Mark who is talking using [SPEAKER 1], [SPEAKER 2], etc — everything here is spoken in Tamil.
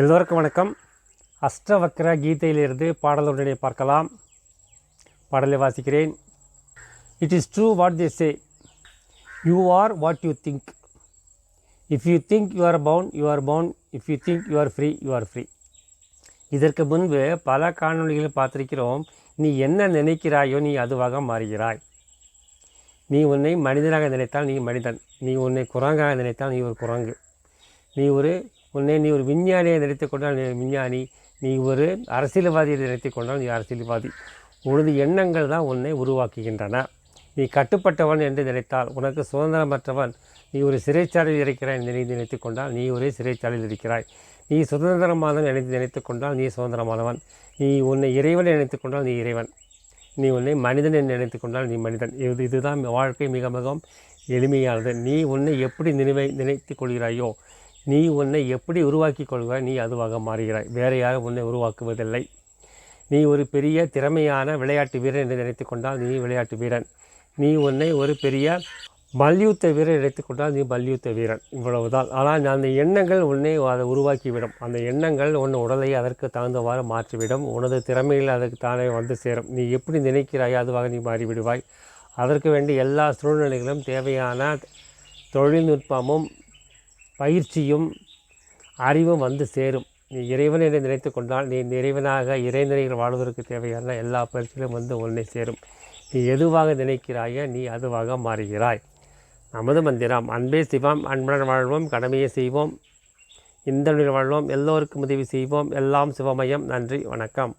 [SPEAKER 1] எல்லோருக்கும் வணக்கம். அஷ்டவக்ர கீதையிலிருந்து பாடலுடனே பார்க்கலாம். பாடலை வாசிக்கிறேன். It is true what they say you are what you think if you think you are bound you are bound if you think you are free you are free இதற்கு முன்பு பல காணொலிகளை பார்த்துருக்கிறோம். நீ என்ன நினைக்கிறாயோ நீ அதுவாக மாறுகிறாய். நீ உன்னை மனிதனாக நினைத்தால் நீ மனிதன். நீ உன்னை குரங்காக நினைத்தால் நீ ஒரு குரங்கு. நீ ஒரு உன்னை நீ ஒரு விஞ்ஞானியை நினைத்துக் கொண்டால் நீ விஞ்ஞானி. நீ ஒரு அரசியல்வாதியை நினைத்துக் கொண்டால் நீ அரசியல்வாதி. உனது எண்ணங்கள் தான் உன்னை உருவாக்குகின்றன. நீ கட்டுப்பட்டவன் என்று நினைத்தால் உனக்கு சுதந்திரமற்றவன். நீ ஒரு சிறைச்சாலையில் இருக்கிறாய் என்று நீ கொண்டால் நீ ஒரு சிறைச்சாலையில் இருக்கிறாய். நீ சுதந்திரமானவன் நினைத்து நினைத்து கொண்டால் நீ சுதந்திரமானவன். நீ உன்னை இறைவன் நினைத்து கொண்டால் நீ இறைவன். நீ உன்னை மனிதன் என்று நினைத்து கொண்டால் நீ மனிதன். இது இதுதான் வாழ்க்கை மிக மிகவும் எளிமையானது. நீ உன்னை எப்படி நினைவை நினைத்து கொள்கிறாயோ நீ உன்னை எப்படி உருவாக்கி கொள்வாய் நீ அதுவாக மாறுகிறாய். வேறு யாரும் உன்னை உருவாக்குவதில்லை. நீ ஒரு பெரிய திறமையான விளையாட்டு வீரன் என்று நினைத்து கொண்டால் நீ விளையாட்டு வீரன். நீ உன்னை ஒரு பெரிய மல்யுத்த வீரர் நினைத்துக் கொண்டால் நீ மல்யுத்த வீரன். இவ்வளவுதான். ஆனால் அந்த எண்ணங்கள் உன்னை அதை உருவாக்கிவிடும். அந்த எண்ணங்கள் உன் உடலை அதற்கு தகுந்தவாறு மாற்றிவிடும். உனது திறமையில் அதற்கு தானே வந்து சேரும். நீ எப்படி நினைக்கிறாய் அதுவாக நீ மாறிவிடுவாய். அதற்கு வேண்டிய எல்லா சூழ்நிலைகளும் தேவையான தொழில்நுட்பமும் பயிற்சியும் அறிவும் வந்து சேரும். நீ இறைவன் என்று நினைத்து கொண்டால் நீ இறைவனாக இறைநிலையில் வாழ்வதற்கு தேவையான எல்லா பயிற்சிகளும் வந்து உன்னை சேரும். நீ எதுவாக நினைக்கிறாயோ நீ அதுவாக மாறுகிறாய். நமது மந்திரம் அன்பே சிவம் அன்புடன் வாழ்வோம் கடமையை செய்வோம் இந்த வாழ்வோம் எல்லோருக்கும் உதவி செய்வோம் எல்லாம் சிவமயம். நன்றி வணக்கம்.